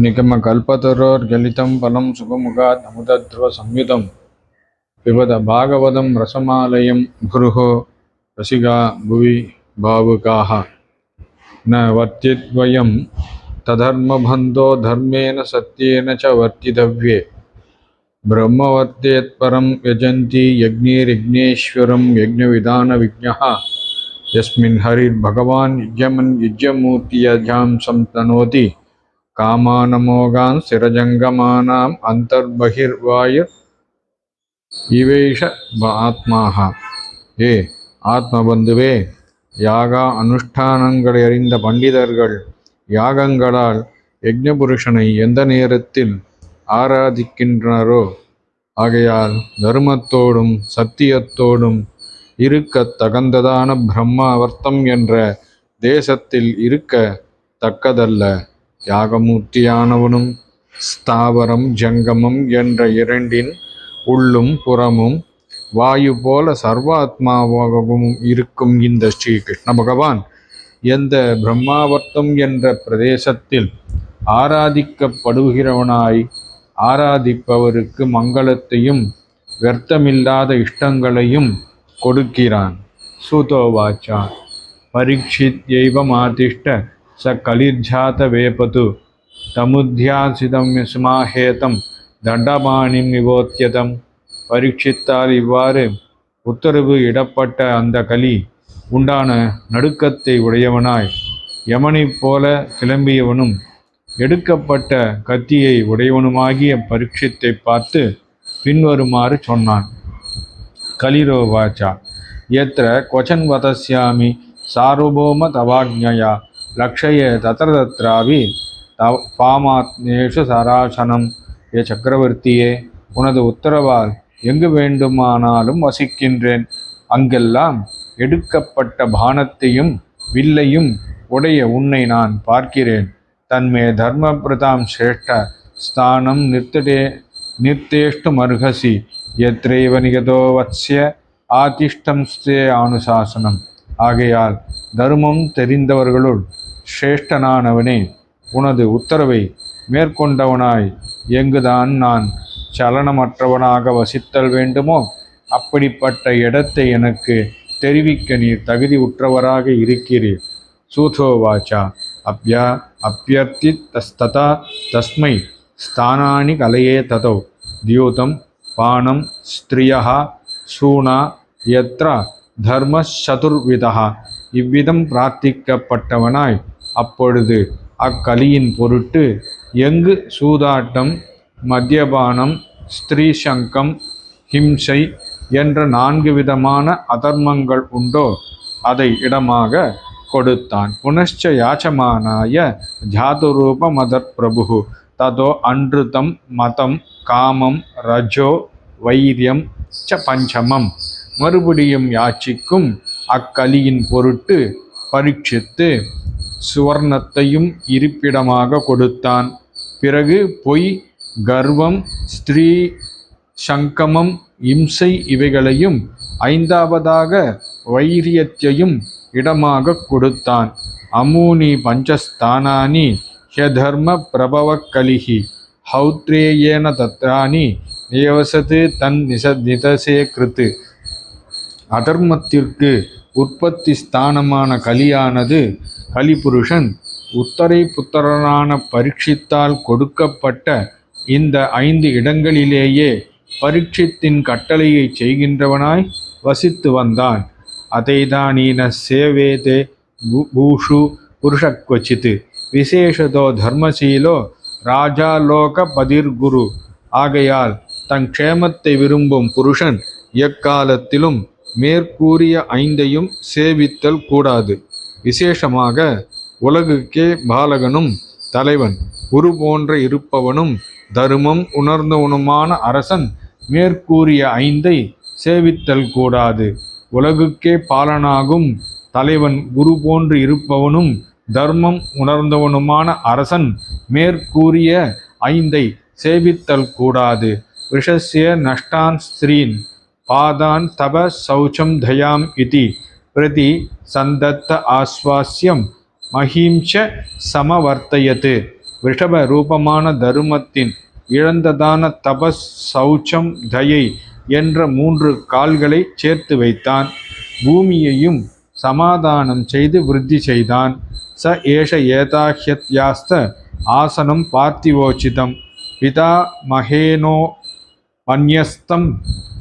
निगमकल्पतरोर्गलितं फलं सुखमुखात् अमुदध्रुवसंयुतं पिबद भागवतं रसमालयं गुरुः रसिका भुवि भावुकाः। न वर्तिद्वयं तधर्मबन्धो धर्मेण सत्येन च वर्तितव्ये। ब्रह्मवर्तेत्परं यजन्ति यज्ञैर्यज्ञेश्वरं यज्ञविधानविज्ञः यस्मिन् हरिर्भगवान् यज्ञमन् यज्ञमूर्ति यजां संतनोति। காமானமோகான் சிரஜங்கமானாம் அந்தர்பகிர்வாயுர் இவேஷ ஆத்மாகா ஏ ஆத்மபந்துவே யாகா அனுஷ்டானங்களை அறிந்த பண்டிதர்கள் யாகங்களால் யஜ்னபுருஷனை எந்த நேரத்தில் ஆராதிக்கின்றனரோ ஆகையால் தர்மத்தோடும் சத்தியத்தோடும் இருக்க தகந்ததான பிரம்மாவர்த்தம் என்ற தேசத்தில் இருக்க தக்கதல்ல. யாகமூர்த்தியானவனும் ஸ்தாவரம் ஜங்கமம் என்ற இரண்டின் உள்ளும் புறமும் வாயு போல சர்வாத்மாவாகவும் இருக்கும் இந்த ஸ்ரீகிருஷ்ண பகவான். எந்த பிரம்மாவர்த்தம் என்ற பிரதேசத்தில் ஆராதிக்கப்படுகிறவனாய் ஆராதிப்பவருக்கு மங்களத்தையும் வியர்த்தமில்லாத இஷ்டங்களையும் கொடுக்கிறான். சூதோவாச்சா. தெய்வம் ஆதிஷ்ட கலிர்ஜாத வேபது தமுத்தியாசிதம் சுமாஹேதம் தண்டபாணிம் நிவோத்தியதம் பரீட்சித்தால் இவ்வாறு உத்தரவு இடப்பட்ட அந்த கலி உண்டான நடுக்கத்தை உடையவனாய். யமனைப் போல கிளம்பியவனும் எடுக்கப்பட்ட கத்தியை உடையவனுமாகிய பரீட்சித்தை பார்த்து பின்வருமாறு சொன்னான். கலிரோவாச்சா எத்திர கொச்சன் வதஸ்யாமி சார்வபௌம தவாஜ்ஞயா லக்ஷய தத்திர தத்ராவி தவ பாமாத்மேஷு சராசனம் ஏ சக்கரவர்த்தியே உனது உத்தரவால் எங்கு வேண்டுமானாலும் வசிக்கின்றேன். அங்கெல்லாம் எடுக்கப்பட்ட பானத்தையும் வில்லையும் உடைய உன்னை நான் பார்க்கிறேன். தன்மே தர்மபிரதாம் சிரேஷ்ட ஸ்தானம் நிர்த்தடே நிர்த்தேஷ்டுமர்ஹசி எத்ரைவ நிகதோ வத்ஸ்ய ஆதிஷ்டம் ஸ்தே அனுசாசனம். ஆகையால் தர்மம் தெரிந்தவர்களுள் சிரேஷ்டனானவனே உனது உத்தரவை மேற்கொண்டவனாய் எங்குதான் நான்? சலனமற்றவனாக வசித்தல் வேண்டுமோ? அப்படிப்பட்ட இடத்தை எனக்கு தெரிவிக்க நீர் தகுதி உற்றவராக இருக்கிறீர் சூதோவாச்சா அப்யா அப்பியர்த்தி தஸ்ததா தஸ்மை ஸ்தானானி கலையே ததோ. தியூதம் பானம் ஸ்திரியா சூனா தர்ம தர்மசதுர்விதா இவ்விதம் பிரார்த்திக்கப்பட்டவனாய் அப்பொழுது அக்கலியின் பொருட்டு எங்கு சூதாட்டம் மத்தியபானம் ஸ்திரீ சங்கம் ஹிம்சை என்ற நான்கு விதமான அதர்மங்கள் உண்டோ அதை இடமாக கொடுத்தான். புனశ్చ யாச்சமானாய ஜாதுரூப மதர் பிரபு ததோ அன்றுதம் மதம் காமம் ரஜோ வைரியம் ச பஞ்சமம். மறுபடியும் யாச்சிக்கும் அக்கலியின் பொருட்டு பரீட்சித்து சுவர்ணத்தையும் இருப்பிடமாக கொடுத்தான். பிறகு பொய் கர்வம் ஸ்திரீ சங்கமம் இம்சை இவைகளையும் ஐந்தாவதாக வைரியத்தையும் இடமாக கொடுத்தான். அமூனி பஞ்சஸ்தானானி ஹ்யதர்ம பிரபவ கலிஹி ஹௌத்ரேயேன தத்ராணி நியவசத்து தன் நிச நிதசே கிருத்து அதர்மத்திற்கு உற்பத்தி ஸ்தானமான கலியானது கலிபுருஷன் உத்தரை புத்திரனான பரீட்சித்தால் கொடுக்கப்பட்ட இந்த ஐந்து இடங்களிலேயே பரீட்சித்தின் கட்டளையை செய்கின்றவனாய் வசித்து வந்தான். அதைதானீன சேவேதே பூஷு புருஷக்வச்சித்து. விசேஷதோ தர்மசீலோ ராஜாலோக பதிர்குரு. ஆகையால் தன் க்ஷேமத்தை விரும்பும் புருஷன் எக்காலத்திலும் மேற்கூறிய ஐந்தையும் சேவித்தல் கூடாது. விசேஷமாக உலகுக்கே பாலகனும் தலைவன் குரு போன்ற இருப்பவனும் தருமம் உணர்ந்தவனுமான அரசன் மேற்கூறிய ஐந்தை சேவித்தல் கூடாது. உலகுக்கே பாலனாகும் தலைவன் குரு போன்று இருப்பவனும் தர்மம் உணர்ந்தவனுமான அரசன் மேற்கூறிய ஐந்தை சேவித்தல் கூடாது. விஷஸ்ய நஷ்டான் ஸ்திரீன் பாதான் தப சௌச்சம் தயாம் இதி பிரதி சந்தத்த ஆஸ்வாஸ்யம் மஹீம்ச சமவர்த்தயது ரிஷப ரூபமான தருமத்தின் இழந்ததான தபஸ் சௌச்சம் தயை என்ற மூன்று கால்களை சேர்த்து வைத்தான். பூமியையும் சமாதானம் செய்து விருத்தி செய்தான். ச ஏஷ ஏதாஹ்யத்யாஸ்த ஆசனம் பார்த்திவோச்சிதம். பிதா மகேனோ அந்யஸ்தம்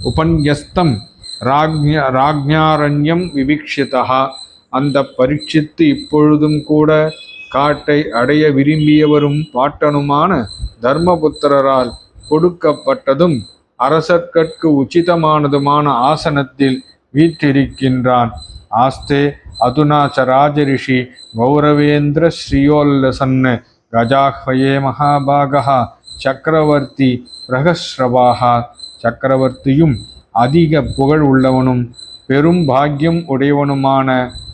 உபன்யஸ்தம் ராஜ்ய ராஜ்ஞாரண்யம் விவிக்ஷிதா அந்த பரீட்சித்து இப்பொழுதும் கூட காட்டை அடைய விரும்பியவரும் பாட்டனுமான தர்மபுத்திரரால் கொடுக்கப்பட்டதும் அரசர்கட்கு உச்சிதமானதுமான ஆசனத்தில் வீற்றிருக்கின்றான். ஆஸ்தே அதுனா ச ராஜரிஷி கௌரவேந்திர ஸ்ரீயோல்லசன் கஜாஹ்வயே மகாபாகா சக்கரவர்த்தி பிரகஸ்ரவாகா சக்கரவர்த்தியும் அதிக புகழ் உள்ளவனும் பெரும் பாக்கியம் உடையவனுமான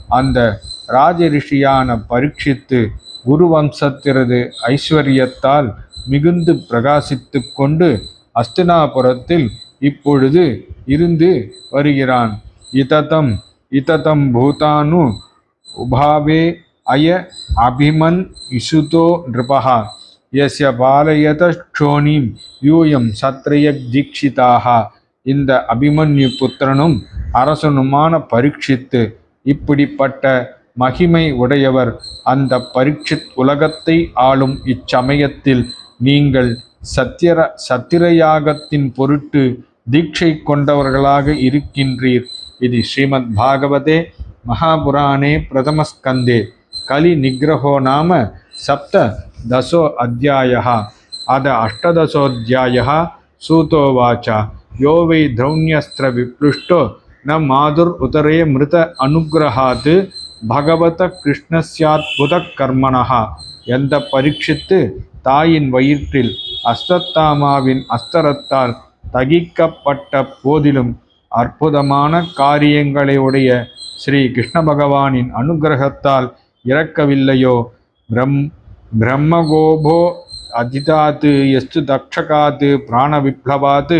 அந்த ராஜரிஷியான பரீட்சித்து குருவம்சத்திரது ஐஸ்வர்யத்தால் மிகுந்து பிரகாசித்து கொண்டு அஸ்தினாபுரத்தில் இப்பொழுது இருந்து வருகிறான். இததம் இததம் பூதானு உபாவே அய அபிமன் இசுதோ நிருபா எஸ்ய பாலயத க்ஷோணிம் யூயம் சத்ரய தீட்சிதாக இந்த அபிமன்யு புத்திரனும் அரசனுமான பரீட்சித்து இப்படிப்பட்ட மகிமை உடையவர். அந்த பரீட்சித் உலகத்தை ஆளும் இச்சமயத்தில் நீங்கள் சத்திர சத்திரயாகத்தின் பொருட்டு தீட்சை கொண்டவர்களாக இருக்கின்றீர். இது ஸ்ரீமத் பாகவதே மகாபுராணே பிரதமஸ்கந்தே. கலி நிகிரகோ நாம சப்த தசோ அத்தியாய அத அஷ்டதசோத்தியாய சூதோவாச்சா. யோ வை திரௌண்யஸ்திர விப்ளுஷ்டோ ந மாதுர் உதரே மிருத அனுகிரகாத்து பகவத கிருஷ்ணஸ்யாத்புத கர்மனஹா எந்த பரீட்சித்து தாயின் வயிற்றில் அஸ்தத்தாமாவின் அஸ்தரத்தால் தகிக்கப்பட்ட போதிலும் அற்புதமான காரியங்களை உடைய ஸ்ரீ கிருஷ்ண பகவானின் அனுகிரகத்தால் இறக்கவில்லையோ? பிரம் பிரம்மகோபோ அதிதாத்து எஸ்து தக்ஷகாத்து பிராண விப்ளவாத்து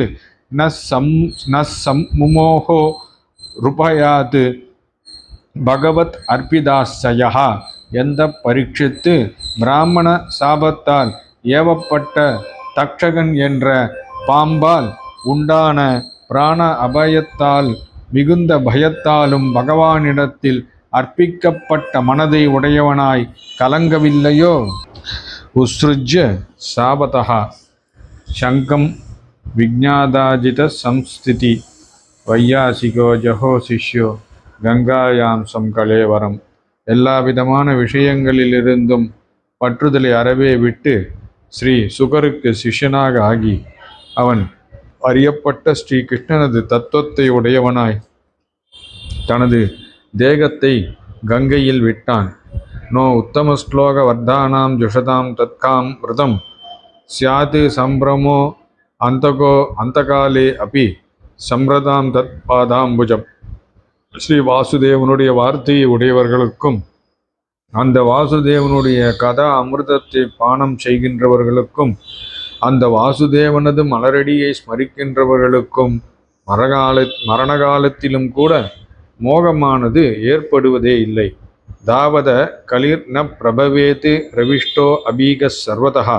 ந சம் ந சம்முமோகோ ருபயாது பகவத் அர்ப்பிதாசயா எந்த பரீட்சித்து பிராமண சாபத்தால் ஏவப்பட்ட தக்ஷகன் என்ற பாம்பால் உண்டான பிராண அபயத்தால் மிகுந்த பயத்தாலும் பகவானிடத்தில் அர்ப்பிக்கப்பட்ட மனதை உடையவனாய் கலங்கவில்லையோ? உஸ்ருஜ சாபதா சங்கம் விஜாதாஜித சம்ஸ்திதி வையாசிகோ ஜஹோ சிஷ்யோ கங்காயாம்சம் கலேவரம் எல்லா விதமான விஷயங்களிலிருந்தும் பற்றுதலை அறவே விட்டு ஸ்ரீ சுகருக்கு சிஷ்யனாக ஆகி அவன் அறியப்பட்ட ஸ்ரீ கிருஷ்ணனது தத்துவத்தை உடையவனாய் தனது தேகத்தை கங்கையில் விட்டான். நோ உத்தம ஸ்லோக வர்தானாம் ஜுஷதாம் தத்காம் விரதம் சியாது சம்பிரமோ அந்தகோ அந்தகாலே அபி சம்பிரதாம் தத் பாதாம்புஜம் ஸ்ரீ வாசுதேவனுடைய வார்த்தையை உடையவர்களுக்கும் அந்த வாசுதேவனுடைய கதா அமிர்தத்தை பானம் செய்கின்றவர்களுக்கும் அந்த வாசுதேவனது மலரடியை ஸ்மரிக்கின்றவர்களுக்கும் மரகால மரண காலத்திலும் கூட மோகமானது ஏற்படுவதே இல்லை. தாவத கலிர் ந பிரபவேது பிரவிஷ்டோ அபீக சர்வதா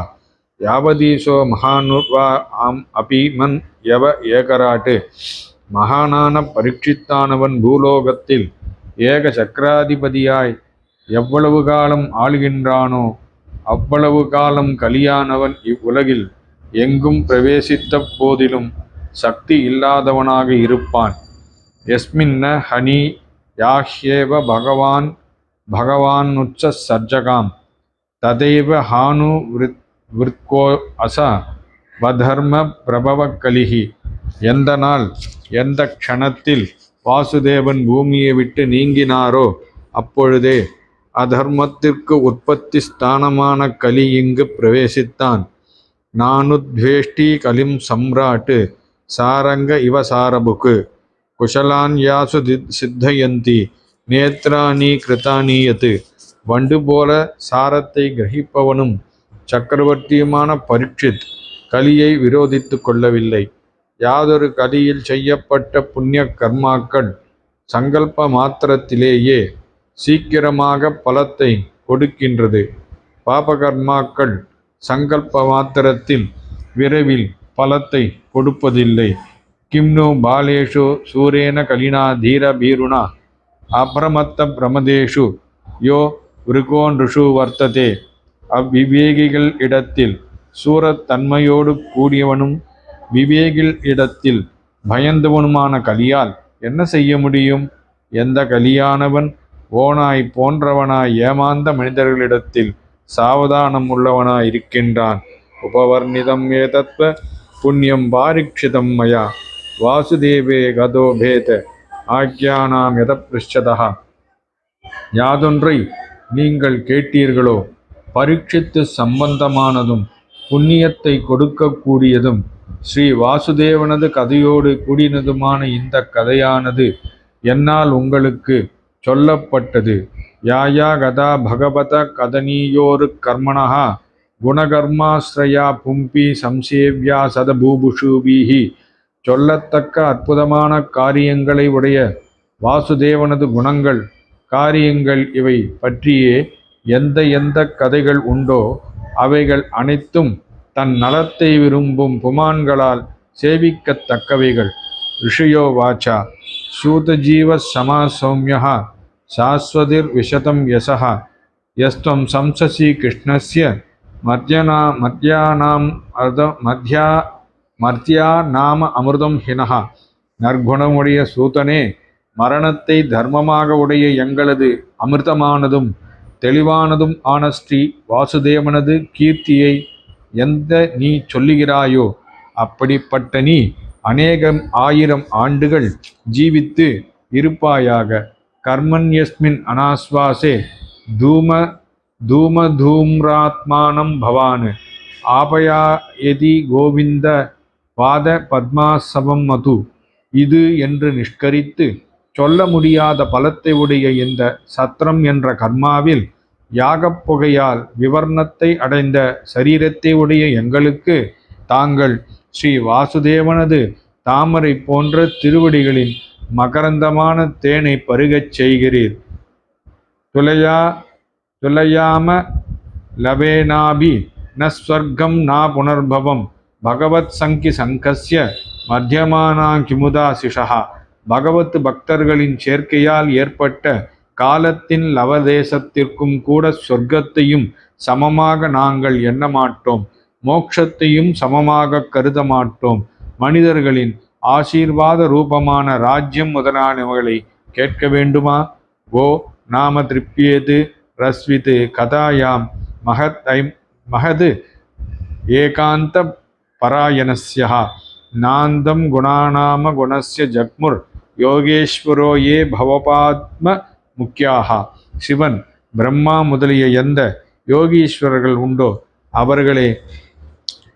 யாவதீசோ மகானுர்வா ஆம் அபிமன் யவ ஏகராட்டு. மகானான பரீட்சித்தானவன் பூலோகத்தில் ஏக சக்கராதிபதியாய் எவ்வளவு காலம் ஆளுகின்றானோ அவ்வளவு காலம் கலியானவன் இவ்வுலகில் எங்கும் பிரவேசித்த போதிலும் சக்தி இல்லாதவனாக இருப்பான். எஸ்மின்ன ஹனி யாஹ்யேவ பகவான் பகவானுச்ச சர்ஜகாம். ததைவ ஹானு விருத் விற்கோ அச வதர்ம பிரபவ கலிஹி எந்த நாள் எந்த க்ஷணத்தில் வாசுதேவன் பூமியை விட்டு நீங்கினாரோ அப்பொழுதே அதர்மத்திற்கு உற்பத்தி ஸ்தானமான கலி இங்கு பிரவேசித்தான். நானுத்வேஷ்டி கலிம் சம்ராட்டு சாரங்க இவ சாரபுக்கு. குஷலான் யாசு சித்தயந்தி நேத்ராணி கிருதானியத்து வண்டு போல சாரத்தை கிரகிப்பவனும் சக்கரவர்த்தியுமான பரீட்சித் கலியை விரோதித்து கொள்ளவில்லை. யாதொரு கலியில் செய்யப்பட்ட புண்ணிய கர்மாக்கள் சங்கல்ப மாத்திரத்திலேயே சீக்கிரமாக பலத்தை கொடுக்கின்றது. பாபகர்மாக்கள் சங்கல்ப மாத்திரத்தில் விரைவில் பலத்தை கொடுப்பதில்லை. கிம்னு பாலேஷு சூரேன கலினா தீர பீருணா அப்ரமத்த பிரமதேஷு யோ விருகோன்றுஷு வர்த்ததே. அவ்விவேகிகள் இடத்தில் சூரத் தன்மையோடு கூடியவனும் விவேகில் இடத்தில் பயந்தவனுமான கலியால் என்ன செய்ய முடியும்? எந்த கலியானவன் ஓனாய் போன்றவனாய் ஏமாந்த மனிதர்களிடத்தில் சாவதானம் உள்ளவனாய் இருக்கின்றான் உபவர்ணிதம் ஏதத்வ புண்ணியம் பாரிக்ஷிதம் மயா. வாசுதேவே கதோ பேத. ஆக்கியானாம் எத யாதொன்றை நீங்கள் கேட்டீர்களோ? பரீட்சித்து சம்பந்தமானதும் புண்ணியத்தை கொடுக்கக்கூடியதும் ஸ்ரீ வாசுதேவனது கதையோடு கூடினதுமான இந்த கதையானது என்னால் உங்களுக்கு சொல்லப்பட்டது. யாயா கதா பகவத கதனீயோரு கர்மணா குணகர்மாஸ்ரயா பும்பி சம்சேவ்யா சதபூபுஷூபீஹி. சொல்லத்தக்க அற்புதமான காரியங்களை உடைய வாசுதேவனது குணங்கள் காரியங்கள் இவை பற்றியே எந்த எந்த கதைகள் உண்டோ அவைகள் அனைத்தும் தன் நலத்தை விரும்பும் புமான்களால் சேவிக்கத்தக்கவைகள். ரிஷியோ வாச்சா சூதஜீவ சமா சௌமியா சாஸ்வதிர் விஷதம் யசः யஸ்துவம் சம்சசி கிருஷ்ணஸ்ய மத்தியனா மத்தியானாம் அர்த மத்தியா மர்த்தியா நாம அமிர்தம் ஹினஹா. நற்குணமுடைய சூதனே மரணத்தை தர்மமாக உடைய எங்களது அமிர்தமானதும் தெளிவானதும் ஆன ஸ்ரீ வாசுதேவனது கீர்த்தியை எந்த நீ சொல்லுகிறாயோ அப்படிப்பட்ட நீ அநேகம் ஆயிரம் ஆண்டுகள் ஜீவித்து இருப்பாயாக. கர்மண்யஸ்மின் அனாஸ்வாசே தூம தூம தூம்ராத்மானம் பவான் ஆபயாயதி கோவிந்த பாத பத்மாசவம் மது. இது என்று நிஷ்கரித்து சொல்ல முடியாத பலத்தை உடைய இந்த சத்திரம் என்ற கர்மாவில் யாகப் புகையால் விவர்ணத்தை அடைந்த சரீரத்தை உடைய எங்களுக்கு தாங்கள் ஸ்ரீ வாசுதேவனது தாமரை போன்ற திருவடிகளின் மகரந்தமான தேனை பருகச் செய்கிறீர். துலையா துலையாம லவேனாபி ந ஸ்வர்க்கம் நா புனர்பவம் பகவத் சங்கி சங்கசிய மத்தியமானாங்கிமுதா சிஷா பகவத் பக்தர்களின் சேர்க்கையால் ஏற்பட்ட காலத்தின் லவதேசத்திற்கும் கூட சொர்க்கத்தையும் சமமாக நாங்கள் எண்ணமாட்டோம் மோட்சத்தையும் சமமாக கருத மாட்டோம். மனிதர்களின் ஆசீர்வாத ரூபமான ராஜ்யம் முதலானவைகளை கேட்க வேண்டுமா? ஓ நாம திருப்பியது ரஸ்வித் கதாயாம் மகத் ஐ மகது ஏகாந்த பராயணஸ்யா. நாந்தம் குணாநாம குணஸ்ய ஜக்முர் யோகேஸ்வரோ ஏ பவபாத்ம முக்கியாகா சிவன் பிரம்மா முதலிய எந்த யோகீஸ்வரர்கள் உண்டோ அவர்களே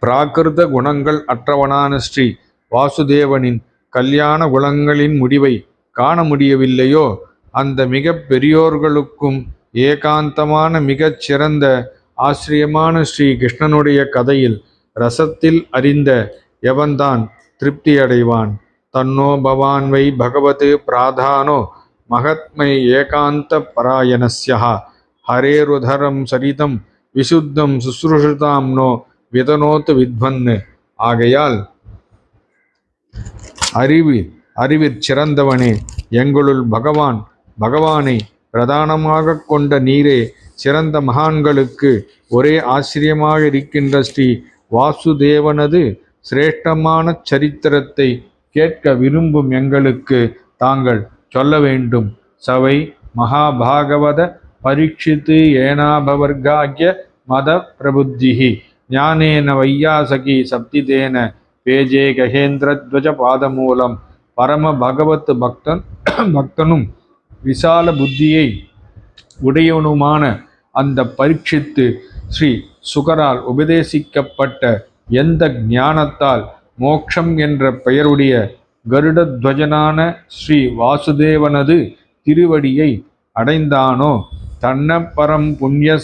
பிராகிருத குணங்கள் அற்றவனான ஸ்ரீ வாசுதேவனின் கல்யாண குணங்களின் முடிவை காண முடியவில்லையோ அந்த மிக பெரியோர்களுக்கும் ஏகாந்தமான மிகச் சிறந்த ஆசிரியமான ஸ்ரீ கிருஷ்ணனுடைய கதையில் ரசத்தில் அறிந்த எவன்தான் திருப்தியடைவான்? தன்னோ பவான் வை பகவத் பிராதானோ மகத்மை ஏகாந்த பராயணஸ்யா ஹரேருதரம் சரிதம் விசுத்தம் சுசுருஷிதாம் நோ விதனோத்து வித்வன்னு. ஆகையால் அறிவு அறிவிற் சிறந்தவனே எங்களுள் பகவான் பகவானை பிரதானமாக கொண்ட நீரே சிறந்த மகான்களுக்கு ஒரே ஆச்சரியமாக இருக்கின்ற ஸ்ரீ வாசுதேவனது சிரேஷ்டமான சரித்திரத்தை கேட்க விரும்பும் எங்களுக்கு தாங்கள் சொல்ல வேண்டும். சவை மகாபாகவத பரீட்சித்து ஏனாபவர்காகிய மத பிரபுத்திகி ஞானேன வையாசகி சப்திதேன பேஜே ககேந்திரத்வஜ பாதமூலம். பரம பகவத் பக்தன் பக்தனும் விசால புத்தியை உடையவனுமான அந்த பரீட்சித்து ஸ்ரீ சுகரால் உபதேசிக்கப்பட்ட எந்த ஞானத்தால் மோக்ஷம் என்ற பெயருடைய கருடத்வஜனான ஸ்ரீ வாசுதேவனது திருவடியை அடைந்தானோ? தன்னப்பரம் பரம் புண்ணிய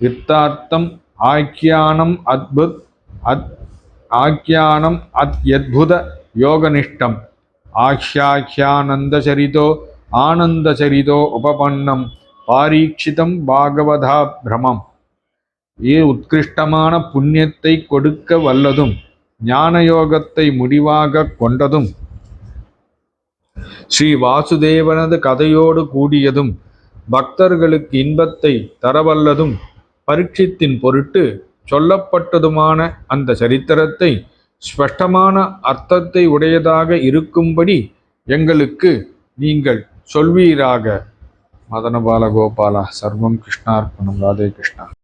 வித்தார்த்தம் ஆக்கியானம் அத்புத் அத் ஆக்கியானம் அத்யத்புத யோகனிஷ்டம் ஆஹ்யாஹ்யானந்தசரிதோ ஆனந்தசரிதோ உபபன்னம். பாரீட்சிதம் பாகவதா பிரமம். ஏ உத்கிருஷ்டமான புண்ணியத்தை கொடுக்க வல்லதும் ஞான யோகத்தை முடிவாக கொண்டதும் ஸ்ரீ வாசுதேவனது கதையோடு கூடியதும் பக்தர்களுக்கு இன்பத்தை தரவல்லதும் பரீட்சித்தின் பொருட்டு சொல்லப்பட்டதுமான அந்த சரித்திரத்தை ஸ்பஷ்டமான அர்த்தத்தை உடையதாக இருக்கும்படி எங்களுக்கு நீங்கள் சொல்வீராக. மதனபால கோபாலா சர்வம் கிருஷ்ணார்ப்பணம் ராதே கிருஷ்ணா.